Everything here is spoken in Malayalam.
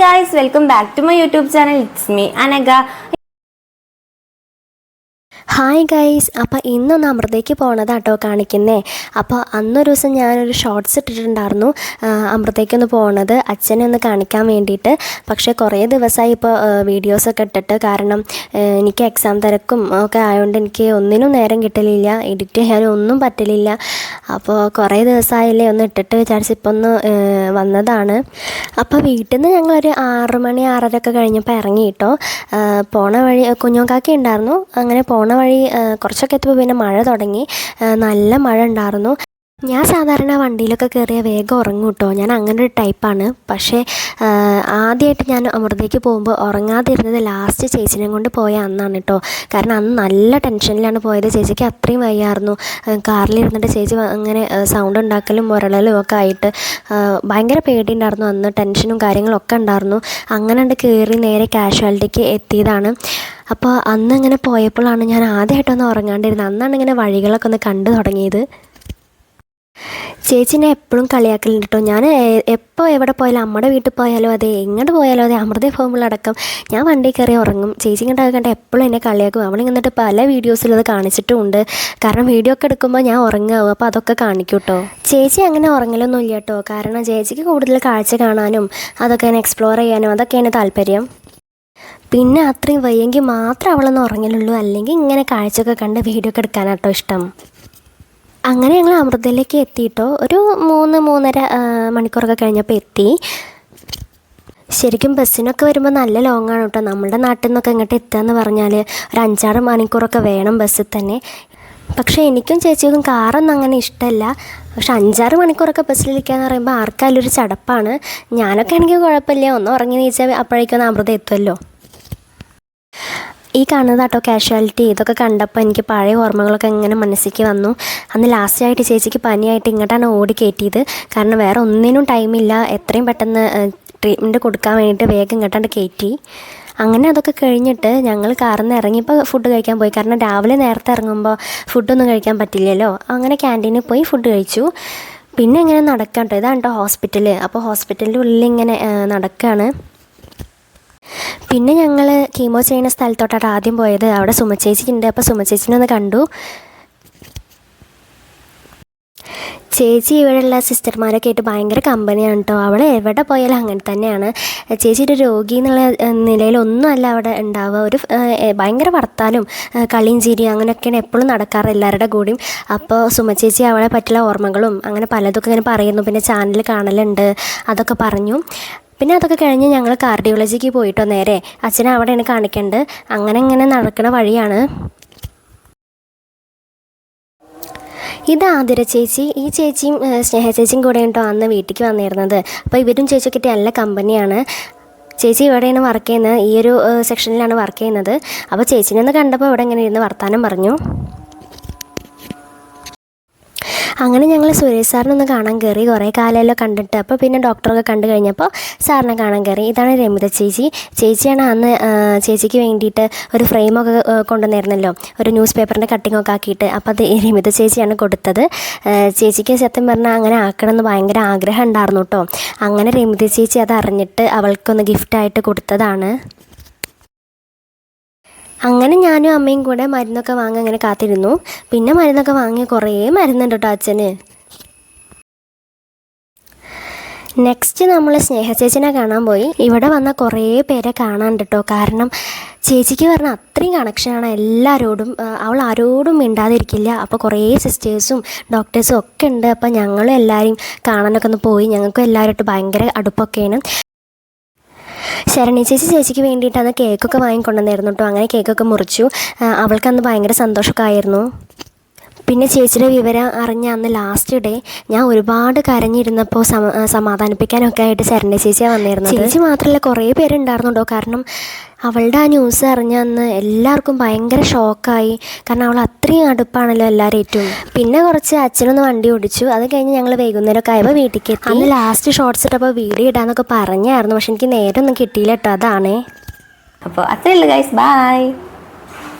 Guys, welcome back to my YouTube channel. It's me, Anaga. Hi guys അപ്പോൾ ഇന്നൊന്ന് അമൃതയ്ക്ക് പോണത് കേട്ടോ കാണിക്കുന്നേ അപ്പോൾ അന്നൊരു ദിവസം ഞാനൊരു ഷോർട്സ് ഇട്ടിട്ടുണ്ടായിരുന്നു അമൃതയ്ക്കൊന്ന് പോണത് അച്ഛനെ ഒന്ന് കാണിക്കാൻ വേണ്ടിയിട്ട് പക്ഷേ കുറേ ദിവസമായി ഇപ്പോൾ വീഡിയോസൊക്കെ ഇട്ടിട്ട് കാരണം എനിക്ക് എക്സാം തിരക്കും ഒക്കെ ആയതുകൊണ്ട് എനിക്ക് ഒന്നിനും നേരം കിട്ടലില്ല എഡിറ്റ് ചെയ്യാനും ഒന്നും പറ്റലില്ല അപ്പോൾ കുറേ ദിവസമായില്ലേ ഒന്ന് ഇട്ടിട്ട് വിചാരിച്ച് ഇപ്പോൾ ഒന്ന് വന്നതാണ് അപ്പോൾ വീട്ടിൽ നിന്ന് ഞങ്ങളൊരു ആറ് മണി ആറര ഒക്കെ കഴിഞ്ഞപ്പോൾ ഇറങ്ങി കേട്ടോ പോണ വഴി കുഞ്ഞോക്കാക്കി ഉണ്ടായിരുന്നു അങ്ങനെ പോണ വഴി കുറച്ചൊക്കെ എത്തിയപ്പോൾ പിന്നെ മഴ തുടങ്ങി നല്ല മഴ ഉണ്ടായിരുന്നു ഞാൻ സാധാരണ വണ്ടിയിലൊക്കെ കയറിയാൽ വേഗം ഉറങ്ങും കേട്ടോ ഞാൻ അങ്ങനെ ഒരു ടൈപ്പാണ് പക്ഷേ ആദ്യമായിട്ട് ഞാൻ അമൃതയ്ക്ക് പോകുമ്പോൾ ഉറങ്ങാതിരുന്നത് ലാസ്റ്റ് ചേച്ചിനെ കൊണ്ട് പോയ അന്നാണ് കേട്ടോ കാരണം അന്ന് നല്ല ടെൻഷനിലാണ് പോയത് ചേച്ചിക്ക് അത്രയും വയ്യായിരുന്നു കാറിലിരുന്നിട്ട് ചേച്ചി അങ്ങനെ സൗണ്ട് ഉണ്ടാക്കലും മുരളലും ഒക്കെ ആയിട്ട് ഭയങ്കര പേടിയുണ്ടായിരുന്നു അന്ന് ടെൻഷനും കാര്യങ്ങളൊക്കെ ഉണ്ടായിരുന്നു അങ്ങനെ കയറി നേരെ കാഷ്വാലിറ്റിക്ക് എത്തിയതാണ് അപ്പോൾ അന്ന് ഇങ്ങനെ പോയപ്പോഴാണ് ഞാൻ ആദ്യമായിട്ടൊന്ന് ഉറങ്ങാണ്ടിരുന്നത് അന്നാണ് ഇങ്ങനെ വഴികളൊക്കെ ഒന്ന് കണ്ടു തുടങ്ങിയത് ചേച്ചിനെ എപ്പോഴും കളിയാക്കലുണ്ട് കേട്ടോ ഞാൻ എപ്പോൾ എവിടെ പോയാലും അമ്മയുടെ വീട്ടിൽ പോയാലും അതെ എങ്ങോട്ട് പോയാലും അതെ അമൃത ഫോമിലടക്കം ഞാൻ വണ്ടി കയറി ഉറങ്ങും ചേച്ചി കണ്ട കണ്ട എപ്പോഴും എന്നെ കളിയാക്കും അവൾ ഇങ്ങോട്ട് പല വീഡിയോസിലും അത് കാണിച്ചിട്ടുമുണ്ട് കാരണം വീഡിയോ ഒക്കെ എടുക്കുമ്പോൾ ഞാൻ ഉറങ്ങാവും അപ്പോൾ അതൊക്കെ കാണിക്കും കേട്ടോ ചേച്ചി അങ്ങനെ ഉറങ്ങലൊന്നും ഇല്ല കേട്ടോ കാരണം ചേച്ചിക്ക് കൂടുതൽ കാഴ്ച കാണാനും അതൊക്കെ എക്സ്പ്ലോർ ചെയ്യാനും അതൊക്കെയാണ് താല്പര്യം പിന്നെ അത്രയും വയ്യെങ്കിൽ മാത്രം അവളൊന്ന് ഉറങ്ങലുള്ളൂ അല്ലെങ്കിൽ ഇങ്ങനെ കാഴ്ചയൊക്കെ കണ്ട് വീഡിയോ ഒക്കെ എടുക്കാനാട്ടോ ഇഷ്ടം അങ്ങനെ ഞങ്ങൾ അമൃതയിലേക്ക് എത്തിയിട്ടോ ഒരു മൂന്ന് മൂന്നര മണിക്കൂറൊക്കെ കഴിഞ്ഞപ്പോൾ എത്തി ശരിക്കും ബസ്സിനൊക്കെ വരുമ്പോൾ നല്ല ലോങ് ആണ് കേട്ടോ നമ്മുടെ നാട്ടിൽ നിന്നൊക്കെ ഇങ്ങോട്ട് എത്തുക എന്ന് പറഞ്ഞാൽ ഒരു അഞ്ചാറ് മണിക്കൂറൊക്കെ വേണം ബസ്സിൽ തന്നെ പക്ഷേ എനിക്കും ചേച്ചിക്കും കാറൊന്നും അങ്ങനെ ഇഷ്ടമല്ല പക്ഷെ അഞ്ചാറ് മണിക്കൂറൊക്കെ ബസ്സിലിരിക്കുകയെന്ന് പറയുമ്പോൾ ആർക്കായാലും ഒരു ചടപ്പാണ് ഞാനൊക്കെ ആണെങ്കിൽ കുഴപ്പമില്ല ഒന്ന് ഉറങ്ങി നീച്ചാൽ അപ്പോഴേക്കൊന്ന് അമൃത എത്തുമല്ലോ ഈ കാണുന്നത് കേട്ടോ കാഷ്വാലിറ്റി ഇതൊക്കെ കണ്ടപ്പോൾ എനിക്ക് പഴയ ഓർമ്മകളൊക്കെ ഇങ്ങനെ മനസ്സിലേക്ക് വന്നു അന്ന് ലാസ്റ്റ് ആയിട്ട് ചേച്ചിക്ക് പനിയായിട്ട് ഇങ്ങോട്ടാണ് ഓടി കയറ്റിയത് കാരണം വേറെ ഒന്നിനും ടൈമില്ല എത്രയും പെട്ടെന്ന് ട്രീറ്റ്മെൻറ്റ് കൊടുക്കാൻ വേണ്ടിയിട്ട് വേഗം ഇങ്ങോട്ടാണ് കയറ്റി അങ്ങനെ അതൊക്കെ കഴിഞ്ഞിട്ട് ഞങ്ങൾ കാറിൽ നിന്ന് ഇറങ്ങിയപ്പോൾ ഫുഡ് കഴിക്കാൻ പോയി കാരണം രാവിലെ നേരത്തെ ഇറങ്ങുമ്പോൾ ഫുഡൊന്നും കഴിക്കാൻ പറ്റില്ലല്ലോ അങ്ങനെ ക്യാൻറ്റീനിൽ പോയി ഫുഡ് കഴിച്ചു പിന്നെ ഇങ്ങനെ നടക്കാം കേട്ടോ ഇതാണ് കേട്ടോ ഹോസ്പിറ്റൽ അപ്പോൾ ഹോസ്പിറ്റലിൻ്റെ ഉള്ളിൽ ഇങ്ങനെ നടക്കുകയാണ് പിന്നെ ഞങ്ങൾ കീമോ ചെയ്യുന്ന സ്ഥലത്തോട്ടാണ് ആദ്യം പോയത് അവിടെ ഉണ്ട് അപ്പോൾ സുമചേച്ചിനെ ഒന്ന് കണ്ടു ചേച്ചി ഇവിടെയുള്ള സിസ്റ്റർമാരൊക്കെ ആയിട്ട് ഭയങ്കര കമ്പനിയാണ് കേട്ടോ അവൾ എവിടെ പോയാലും അങ്ങനെ തന്നെയാണ് ചേച്ചി ഒരു രോഗി എന്നുള്ള നിലയിലൊന്നുമല്ല അവിടെ ഉണ്ടാവുക ഒരു ഭയങ്കര വർത്താനും കളിയും ചിരിയും അങ്ങനെയൊക്കെയാണ് എപ്പോഴും നടക്കാറ് എല്ലാവരുടെ കൂടിയും അപ്പോൾ സുമ ചേച്ചി അവളെ പറ്റിയുള്ള ഓർമ്മകളും അങ്ങനെ പലതൊക്കെ ഇങ്ങനെ പറയുന്നു പിന്നെ ചാനൽ കാണലുണ്ട് അതൊക്കെ പറഞ്ഞു പിന്നെ അതൊക്കെ കഴിഞ്ഞ് ഞങ്ങൾ കാർഡിയോളജിക്ക് പോയിട്ടോ നേരെ അച്ഛനെ അവിടെയാണ് കാണിക്കേണ്ടത് അങ്ങനെ ഇങ്ങനെ നടക്കുന്ന വഴിയാണ് ഇത് ആതിര ചേച്ചി ഈ ചേച്ചിയും സ്നേഹ ചേച്ചിയും കൂടെ കേട്ടോ അന്ന് വീട്ടിലേക്ക് വന്നിരുന്നത് അപ്പോൾ ഇവരും ചേച്ചിയൊക്കെ നല്ല കമ്പനിയാണ് ചേച്ചി ഇവിടെയാണ് വർക്ക് ചെയ്യുന്നത് ഈ ഒരു സെക്ഷനിലാണ് വർക്ക് ചെയ്യുന്നത് അപ്പോൾ ചേച്ചിനെ ഒന്ന് കണ്ടപ്പോൾ ഇവിടെ ഇങ്ങനെ ഇരുന്ന് വർത്താനം പറഞ്ഞു അങ്ങനെ ഞങ്ങൾ സുരേഷ് സാറിനൊന്ന് കാണാൻ കയറി കുറേ കാലമല്ലോ കണ്ടിട്ട് അപ്പോൾ പിന്നെ ഡോക്ടറൊക്കെ കണ്ടു കഴിഞ്ഞപ്പോൾ സാറിനെ കാണാൻ കയറി ഇതാണ് രമിത ചേച്ചി ചേച്ചിയാണ് അന്ന് ചേച്ചിക്ക് വേണ്ടിയിട്ട് ഒരു ഫ്രെയിമൊക്കെ കൊണ്ടുവന്നിരുന്നല്ലോ ഒരു ന്യൂസ് പേപ്പറിൻ്റെ കട്ടിങ്ങൊക്കെ ആക്കിയിട്ട് അപ്പോൾ അത് രമിത ചേച്ചിയാണ് കൊടുത്തത് ചേച്ചിക്ക് സത്യം പറഞ്ഞാൽ അങ്ങനെ ആക്കണമെന്ന് ഭയങ്കര ആഗ്രഹം ഉണ്ടായിരുന്നു കേട്ടോ അങ്ങനെ രമിത ചേച്ചി അത് അറിഞ്ഞിട്ട് അവൾക്കൊന്ന് ഗിഫ്റ്റായിട്ട് കൊടുത്തതാണ് അങ്ങനെ ഞാനും അമ്മയും കൂടെ മരുന്നൊക്കെ വാങ്ങി അങ്ങനെ കാത്തിരുന്നു പിന്നെ മരുന്നൊക്കെ വാങ്ങി കുറേ മരുന്നുണ്ട് കേട്ടോ അച്ഛന് നെക്സ്റ്റ് നമ്മൾ സ്നേഹ ചേച്ചിനെ കാണാൻ പോയി ഇവിടെ വന്ന കുറേ പേരെ കാണാൻ കേട്ടോ കാരണം ചേച്ചിക്ക് പറഞ്ഞാൽ അത്രയും കണക്ഷനാണ് എല്ലാവരോടും അവൾ ആരോടും മിണ്ടാതിരിക്കില്ല അപ്പോൾ കുറേ സിസ്റ്റേഴ്സും ഡോക്ടേഴ്സും ഒക്കെ ഉണ്ട് അപ്പോൾ ഞങ്ങളും എല്ലാവരും കാണാനൊക്കെ ഒന്ന് പോയി ഞങ്ങൾക്കും എല്ലാവരുമായിട്ട് ഭയങ്കര അടുപ്പൊക്കെയാണ് ശരണി ചേച്ചി ചേച്ചിക്ക് വേണ്ടിയിട്ടാണ് കേക്കൊക്കെ വാങ്ങിക്കൊണ്ടുവന്നായിരുന്നു കേട്ടോ അങ്ങനെ കേക്കൊക്കെ മുറിച്ചു അവൾക്കന്ന് ഭയങ്കര സന്തോഷമൊക്കെ ആയിരുന്നു പിന്നെ ചേച്ചിയുടെ വിവരം അറിഞ്ഞ അന്ന് ലാസ്റ്റ് ഡേ ഞാൻ ഒരുപാട് കരഞ്ഞിരുന്നപ്പോൾ സമ സമാധാനിപ്പിക്കാനൊക്കെ ആയിട്ട് ശരണ്യ ചേച്ചിയാണ് വന്നിരുന്നത് ചേച്ചി മാത്രമല്ല കുറേ പേരുണ്ടായിരുന്നുണ്ടോ കാരണം അവളുടെ ആ ന്യൂസ് അറിഞ്ഞ അന്ന് എല്ലാവർക്കും ഭയങ്കര ഷോക്കായി കാരണം അവൾ അത്രയും അടുപ്പാണല്ലോ എല്ലാവരും ഏറ്റവും പിന്നെ കുറച്ച് അച്ഛനൊന്ന് വണ്ടി ഓടിച്ചു അത് കഴിഞ്ഞ് ഞങ്ങൾ വൈകുന്നേരമൊക്കെ ആയപ്പോൾ വീട്ടിലേക്ക് എത്തി അന്ന് ലാസ്റ്റ് ഷോർട്സ് ഇട്ടപ്പോൾ വീഡിയോ ഇടാന്നൊക്കെ പറഞ്ഞായിരുന്നു പക്ഷെ എനിക്ക് നേരെ ഒന്നും കിട്ടിയില്ല കേട്ടോ അതാണ് അപ്പോൾ അത്രയുള്ളൂ ഗൈസ് ബൈ